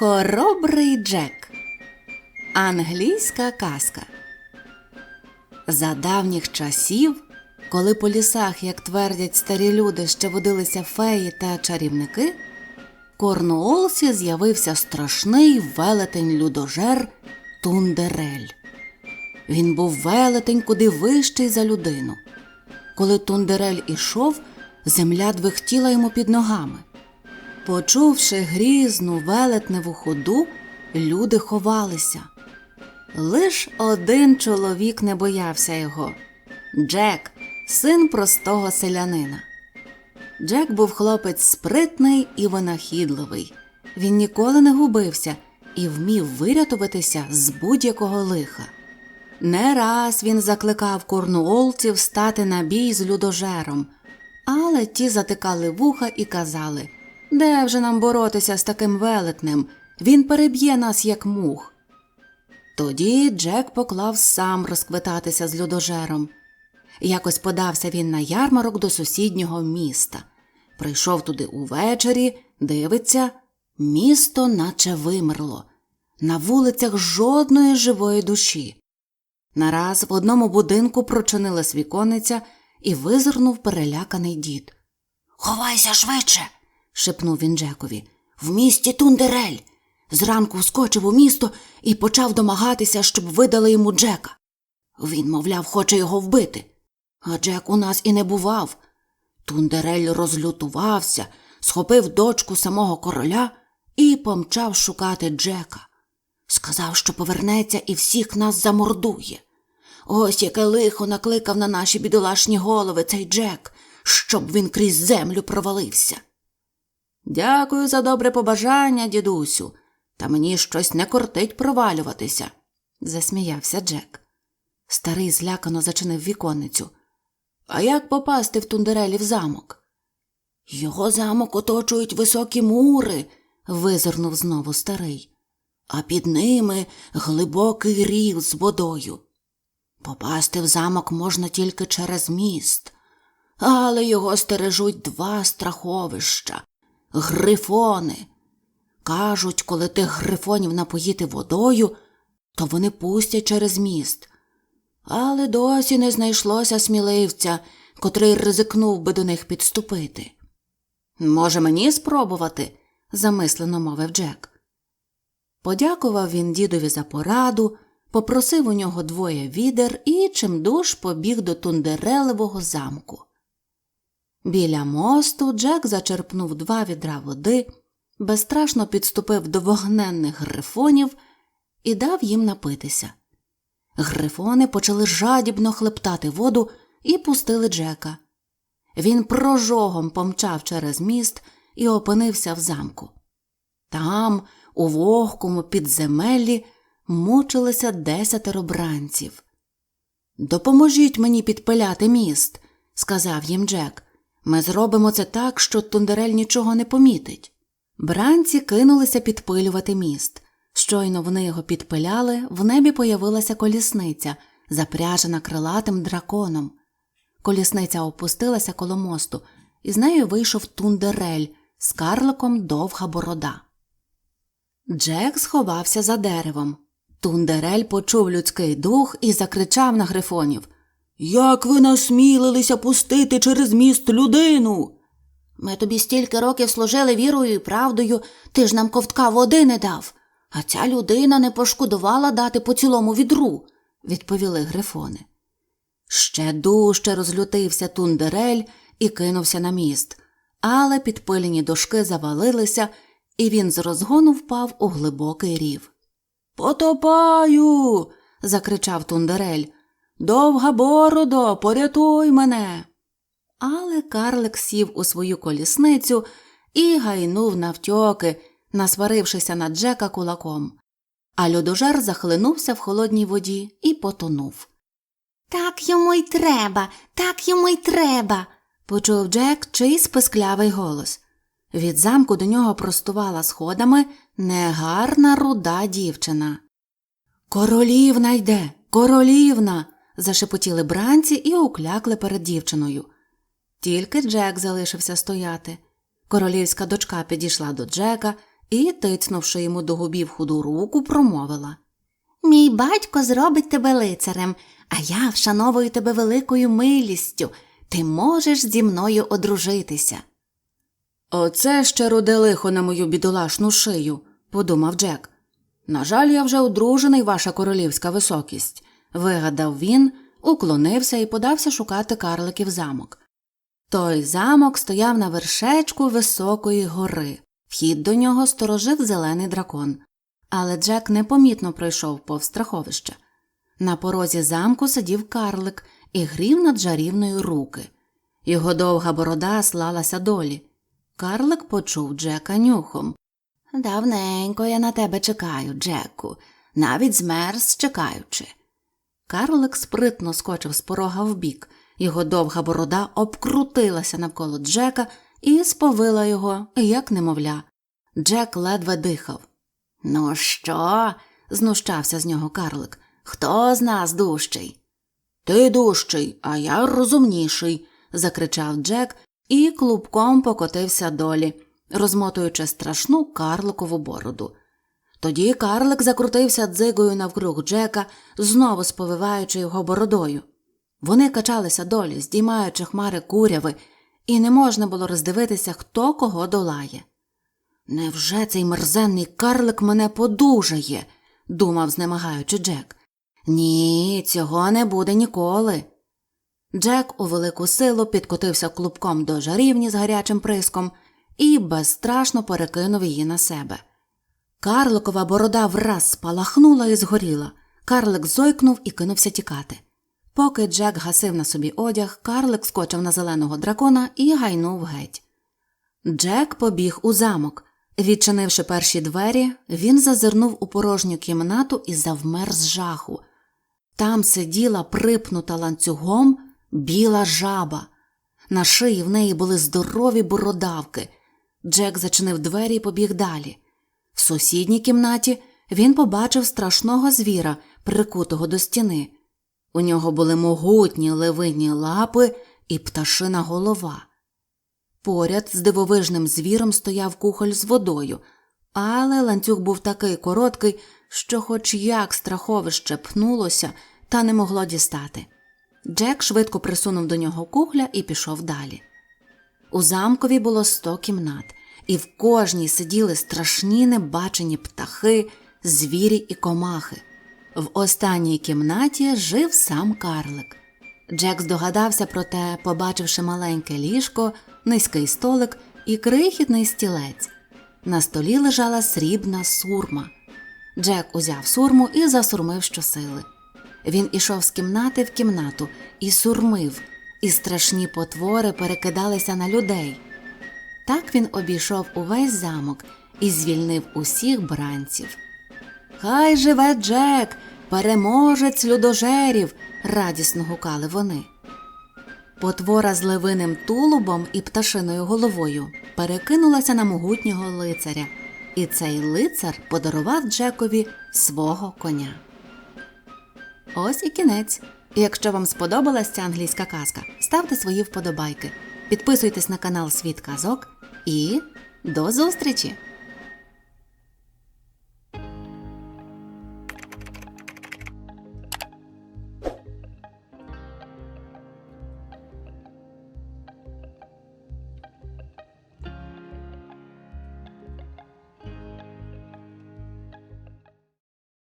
Хоробрий Джек. Англійська казка. За давніх часів, коли по лісах, як твердять старі люди, ще водилися феї та чарівники, Корнуолсі з'явився страшний велетень людожер Тундерель. Він був велетень куди вищий за людину. Коли Тундерель ішов, земля двихтіла йому під ногами. Почувши грізну велетневу ходу, люди ховалися. Лиш один чоловік не боявся його Джек, син простого селянина. Джек був хлопець спритний і винахідливий. Він ніколи не губився і вмів вирятуватися з будь-якого лиха. Не раз він закликав корнуолців стати на бій з людожером, але ті затикали вуха і казали де вже нам боротися з таким велетнем? Він переб'є нас, як мух. Тоді Джек поклав сам розквитатися з людожером. Якось подався він на ярмарок до сусіднього міста. Прийшов туди увечері, дивиться, місто наче вимерло, на вулицях жодної живої душі. Нараз в одному будинку прочинилась вікониця і визирнув переляканий дід. Ховайся швидше. Шепнув він Джекові. В місті Тундерель. Зранку вскочив у місто і почав домагатися, щоб видали йому Джека. Він, мовляв, хоче його вбити. А Джек у нас і не бував. Тундерель розлютувався, схопив дочку самого короля і помчав шукати Джека. Сказав, що повернеться і всіх нас замордує. Ось яке лихо накликав на наші бідолашні голови цей Джек, щоб він крізь землю провалився. Дякую за добре побажання, дідусю, та мені щось не кортить провалюватися, засміявся Джек. Старий злякано зачинив віконницю. А як попасти в Тундерелів замок? Його замок оточують високі мури, визирнув знову старий, а під ними глибокий рів з водою. Попасти в замок можна тільки через міст, але його стережуть два страховища грифони. Кажуть, коли тих грифонів напоїти водою, то вони пустять через міст. Але досі не знайшлося сміливця, котрий ризикнув би до них підступити. Може, мені спробувати? замислено мовив Джек. Подякував він дідові за пораду, попросив у нього двоє відер і чимдуж побіг до тундерелевого замку. Біля мосту Джек зачерпнув два відра води, безстрашно підступив до вогненних грифонів і дав їм напитися. Грифони почали жадібно хлептати воду і пустили Джека. Він прожогом помчав через міст і опинився в замку. Там, у вогкому підземеллі, мучилися десятеро бранців. Допоможіть мені підпиляти міст, сказав їм Джек. Ми зробимо це так, що Тундерель нічого не помітить. Бранці кинулися підпилювати міст. Щойно вони його підпиляли, в небі появилася колісниця, запряжена крилатим драконом. Колісниця опустилася коло мосту, і з нею вийшов Тундерель з карликом довга борода. Джек сховався за деревом. Тундерель почув людський дух і закричав на грифонів як ви насмілилися пустити через міст людину? Ми тобі стільки років служили вірою і правдою, ти ж нам ковтка води не дав, а ця людина не пошкодувала дати по цілому відру, відповіли грифони. Ще дужче розлютився тундерель і кинувся на міст, але підпилені дошки завалилися, і він з розгону впав у глибокий рів. Потопаю. закричав тундерель. Довга бородо, порятуй мене. Але карлик сів у свою колісницю і гайнув навтьоки, насварившися на Джека кулаком. А льодожер захлинувся в холодній воді і потонув. Так йому й треба, так йому й треба, почув Джек чийсь писклявий голос. Від замку до нього простувала сходами негарна руда дівчина. Королівна йде, королівна зашепотіли бранці і уклякли перед дівчиною. Тільки Джек залишився стояти. Королівська дочка підійшла до Джека і, тицнувши йому до губів худу руку, промовила Мій батько зробить тебе лицарем, а я вшановую тебе великою милістю. Ти можеш зі мною одружитися. Оце ще роде лихо на мою бідолашну шию, подумав Джек. На жаль, я вже одружений, ваша королівська високість, вигадав він, уклонився і подався шукати карликів замок. Той замок стояв на вершечку високої гори. Вхід до нього сторожив зелений дракон, але Джек непомітно пройшов повз страховище. На порозі замку сидів карлик і грів над жарівною руки. Його довга борода слалася долі. Карлик почув Джека нюхом. Давненько я на тебе чекаю, Джеку, навіть змерз чекаючи. Карлик спритно скочив з порога вбік, його довга борода обкрутилася навколо Джека і сповила його, як немовля. Джек ледве дихав. Ну що? знущався з нього карлик. Хто з нас дужчий? Ти дужчий, а я розумніший, закричав Джек і клубком покотився долі, розмотуючи страшну карликову бороду. Тоді карлик закрутився дзигою навкруг Джека, знову сповиваючи його бородою. Вони качалися долі, здіймаючи хмари куряви, і не можна було роздивитися, хто кого долає. Невже цей мерзенний карлик мене подужає? думав, знемагаючи Джек. Ні, цього не буде ніколи. Джек у велику силу підкотився клубком до жарівні з гарячим приском і безстрашно перекинув її на себе. Карликова борода враз спалахнула і згоріла. Карлик зойкнув і кинувся тікати. Поки Джек гасив на собі одяг, карлик скочив на зеленого дракона і гайнув геть. Джек побіг у замок. Відчинивши перші двері, він зазирнув у порожню кімнату і завмер з жаху. Там сиділа припнута ланцюгом біла жаба. На шиї в неї були здорові бородавки. Джек зачинив двері і побіг далі. В сусідній кімнаті він побачив страшного звіра, прикутого до стіни. У нього були могутні левинні лапи і пташина голова. Поряд з дивовижним звіром стояв кухоль з водою, але ланцюг був такий короткий, що, хоч як страховище пнулося, та не могло дістати. Джек швидко присунув до нього кухля і пішов далі. У замкові було сто кімнат, і в кожній сиділи страшні небачені птахи, звірі і комахи. В останній кімнаті жив сам карлик. Джек здогадався про те, побачивши маленьке ліжко, низький столик і крихітний стілець. На столі лежала срібна сурма. Джек узяв сурму і засурмив щосили. Він ішов з кімнати в кімнату і сурмив, і страшні потвори перекидалися на людей. Так він обійшов увесь замок і звільнив усіх бранців. Хай живе Джек, переможець людожерів, радісно гукали вони. Потвора з левиним тулубом і пташиною головою перекинулася на могутнього лицаря, і цей лицар подарував Джекові свого коня. Ось і кінець. Якщо вам сподобалась ця англійська казка, ставте свої вподобайки, підписуйтесь на канал Світ Казок і до зустрічі!